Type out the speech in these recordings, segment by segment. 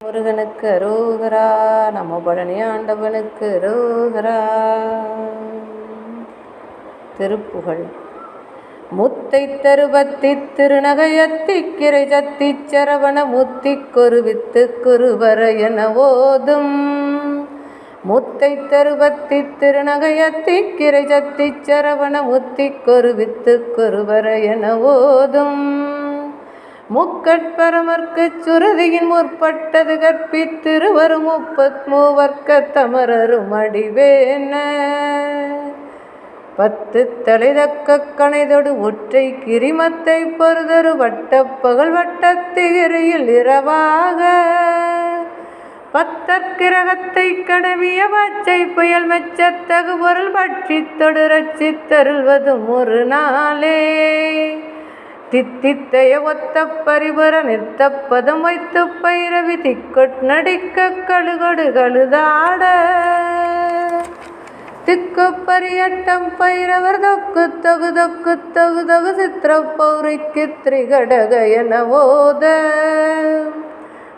முருகனுக்கு ரோகரா நம்ம பழனி ஆண்டவனுக்கு அரோகரா. திருப்புகழ். முத்தை தருவத்தி திருநகையத்தி கிரை சத்தி சரவண முத்தி குருவித்து குருவர என ஓதும். முத்தை தருவத்தி திருநகையத்தி கிரை சத்தி சரவண முத்தி குருவித்து குருவர என ஓதும். முக்கட்பரமர்க்கு சுருதியின் முற்பட்டது கற்பித்திருவரும் முப்பத் மூவர்க்க தமரரும் அடிவேன. பத்து தலைதக்க கணைதொடு ஒற்றை கிரிமத்தை பொறுதொரு வட்டப்பகல் வட்டத்திகிரியில் இரவாக. பத்தற்கிரகத்தை கடவிய பச்சை புயல் மெச்சத்தகு பொருள் பற்றி தொடு ரட்சித்தருள்வதும் ஒரு நாளே. தித்தித்தைய ஒத்த பரிபுர நிறுத்த வைத்து பைரவி திக்கொட் நடிக்க கழுகொடு கழுதாட. திக்கு பரியட்டம் பைரவர் தொக்கு தொகு தொக்கு தொகு தொகு சித்திர பௌரிக்கு திரிகடக என ஓத.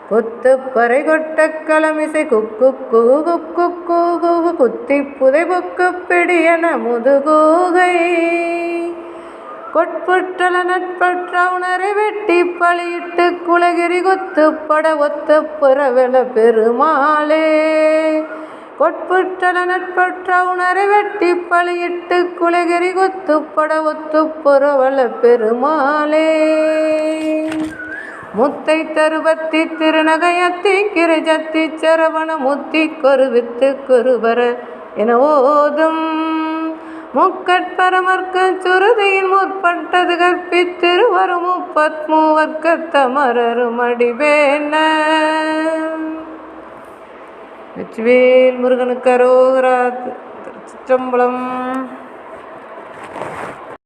கொத்து பறை கொட்ட களமிசை குக்கு கூ குக்கு கூ குத்தி புதை புக்கு பிடி என முதுகூகை. கொட்புற்றல நட்பற்ற உணரை வெட்டி பழியிட்டு குலகிரி கொத்துப்பட ஒத்த புறவெல பெருமாளே. கொட்புற்றல நட்பற்ற உணரை வெட்டி பழியிட்டு குலகிரி கொத்து பட ஒத்து புறவல பெருமாளே. முத்தை தருவத்தி திருநகையத்தி கிரஜத்தி சரவண முத்தி கொருவித்து குருவர என ஓதும். முக்கட்பரமர்க்க சுருதியின் முற்பட்டது கற்பித்திருவரும் முப்பத்மூவர்க்கத்தமரரும் மூவர்க்க தமரரும் வெற்றிவேல் முருகனுக்கு அரோகரா சிற்றம்பலம்